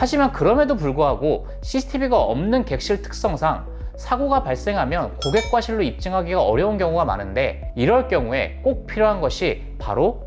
하지만 그럼에도 불구하고 CCTV가 없는 객실 특성상 사고가 발생하면 고객 과실로 입증하기가 어려운 경우가 많은데 이럴 경우에 꼭 필요한 것이 바로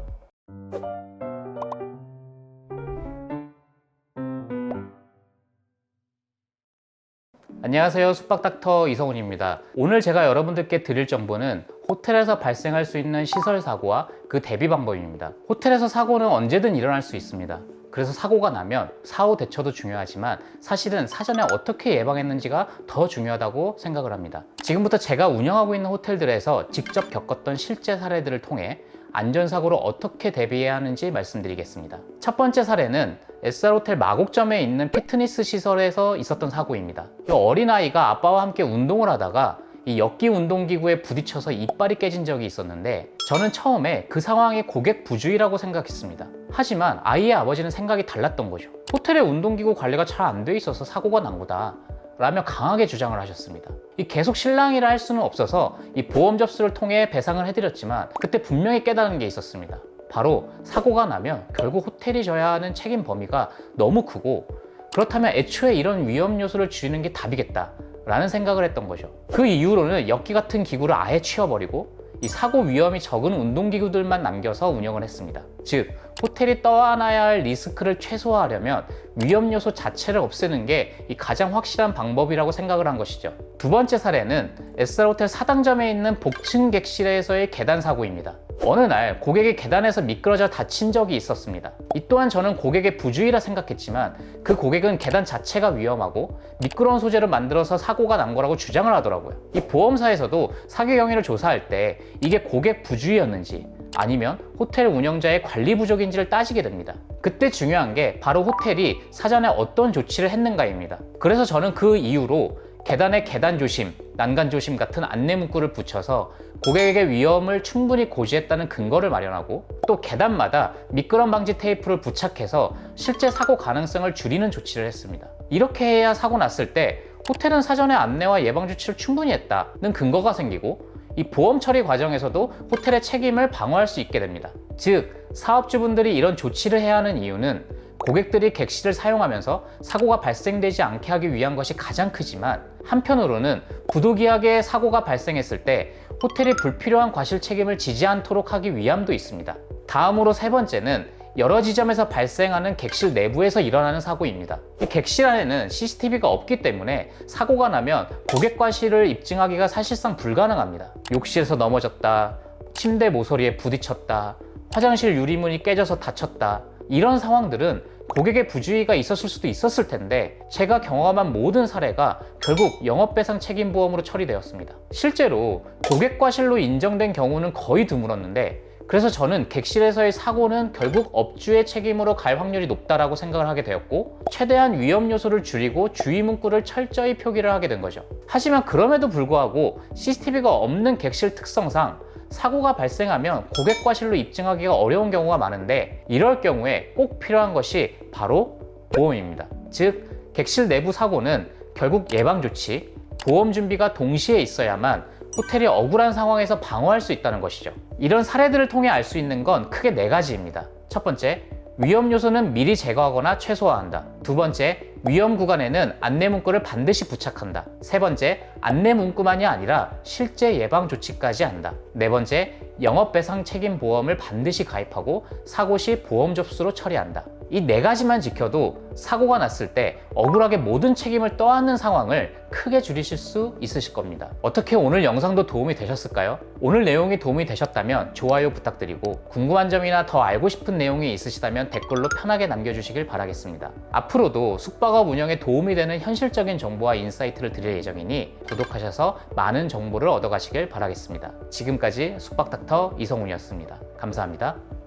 안녕하세요. 숙박닥터 이성훈입니다. 오늘 제가 여러분들께 드릴 정보는 호텔에서 발생할 수 있는 시설 사고와 그 대비 방법입니다. 호텔에서 사고는 언제든 일어날 수 있습니다 그래서 사고가 나면 사후 대처도 중요하지만 사실은 사전에 어떻게 예방했는지가 더 중요하다고 생각을 합니다 지금부터 제가 운영하고 있는 호텔들에서 직접 겪었던 실제 사례들을 통해 안전사고로 어떻게 대비해야 하는지 말씀드리겠습니다. 첫 번째 사례는 SR호텔 마곡점에 있는 피트니스 시설에서 있었던 사고입니다. 이 어린아이가 아빠와 함께 운동을 하다가 이 역기 운동기구에 부딪혀서 이빨이 깨진 적이 있었는데 저는 처음에 그 상황이 고객 부주의라고 생각했습니다. 하지만 아이의 아버지는 생각이 달랐던 거죠. 호텔의 운동기구 관리가 잘 안 돼 있어서 사고가 난 거다. 라며 강하게 주장을 하셨습니다. 이 계속 신랑이라 할 수는 없어서 이 보험 접수를 통해 배상을 해드렸지만 그때 분명히 깨달은 게 있었습니다. 바로 사고가 나면 결국 호텔이 져야 하는 책임 범위가 너무 크고 그렇다면 애초에 이런 위험 요소를 줄이는 게 답이겠다. 라는 생각을 했던 거죠. 그 이후로는 엽기 같은 기구를 아예 치워버리고 이 사고 위험이 적은 운동기구들만 남겨서 운영을 했습니다. 즉, 호텔이 떠안아야 할 리스크를 최소화하려면 위험 요소 자체를 없애는 게 이 가장 확실한 방법이라고 생각을 한 것이죠. 두 번째 사례는 SR호텔 사당점에 있는 복층 객실에서의 계단 사고입니다. 어느 날 고객이 계단에서 미끄러져 다친 적이 있었습니다. 이 또한 저는 고객의 부주의라 생각했지만 그 고객은 계단 자체가 위험하고 미끄러운 소재로 만들어서 사고가 난 거라고 주장을 하더라고요. 이 보험사에서도 사기 경위를 조사할 때 이게 고객 부주의였는지 아니면 호텔 운영자의 관리 부족인지를 따지게 됩니다. 그때 중요한 게 바로 호텔이 사전에 어떤 조치를 했는가입니다. 그래서 저는 그 이후로 계단에 계단 조심, 난간 조심 같은 안내 문구를 붙여서 고객에게 위험을 충분히 고지했다는 근거를 마련하고 또 계단마다 미끄럼 방지 테이프를 부착해서 실제 사고 가능성을 줄이는 조치를 했습니다. 이렇게 해야 사고 났을 때 호텔은 사전에 안내와 예방 조치를 충분히 했다는 근거가 생기고 이 보험 처리 과정에서도 호텔의 책임을 방어할 수 있게 됩니다. 즉, 사업주분들이 이런 조치를 해야 하는 이유는 고객들이 객실을 사용하면서 사고가 발생되지 않게 하기 위한 것이 가장 크지만 한편으로는 부도기하게 사고가 발생했을 때 호텔이 불필요한 과실 책임을 지지 않도록 하기 위함도 있습니다. 다음으로 세 번째는 여러 지점에서 발생하는 객실 내부에서 일어나는 사고입니다. 이 객실 안에는 CCTV가 없기 때문에 사고가 나면 고객 과실을 입증하기가 사실상 불가능합니다. 욕실에서 넘어졌다, 침대 모서리에 부딪혔다, 화장실 유리문이 깨져서 다쳤다. 이런 상황들은 고객의 부주의가 있었을 수도 있었을 텐데 제가 경험한 모든 사례가 결국 영업배상 책임보험으로 처리되었습니다. 실제로 고객 과실로 인정된 경우는 거의 드물었는데 그래서 저는 객실에서의 사고는 결국 업주의 책임으로 갈 확률이 높다라고 생각을 하게 되었고 최대한 위험 요소를 줄이고 주의 문구를 철저히 표기를 하게 된 거죠. 하지만 그럼에도 불구하고 CCTV가 없는 객실 특성상 사고가 발생하면 고객 과 실로 입증하기가 어려운 경우가 많은데 이럴 경우에 꼭 필요한 것이 바로 보험입니다. 즉 객실 내부 사고는 결국 예방 조치, 보험 준비가 동시에 있어야만 호텔이 억울한 상황에서 방어할 수 있다는 것이죠. 이런 사례들을 통해 알 수 있는 건 크게 네 가지입니다. 첫 번째, 위험 요소는 미리 제거하거나 최소화한다. 두 번째, 위험 구간에는 안내 문구를 반드시 부착한다. 세 번째, 안내 문구만이 아니라 실제 예방 조치까지 한다. 네 번째, 영업 배상 책임 보험을 반드시 가입하고 사고 시 보험 접수로 처리한다. 이 네 가지만 지켜도 사고가 났을 때 억울하게 모든 책임을 떠안는 상황을 크게 줄이실 수 있으실 겁니다. 어떻게 오늘 영상도 도움이 되셨을까요? 오늘 내용이 도움이 되셨다면 좋아요 부탁드리고 궁금한 점이나 더 알고 싶은 내용이 있으시다면 댓글로 편하게 남겨주시길 바라겠습니다. 앞으로도 숙박업 운영에 도움이 되는 현실적인 정보와 인사이트를 드릴 예정이니 구독하셔서 많은 정보를 얻어가시길 바라겠습니다. 지금까지 숙박닥터 이성훈이었습니다. 감사합니다.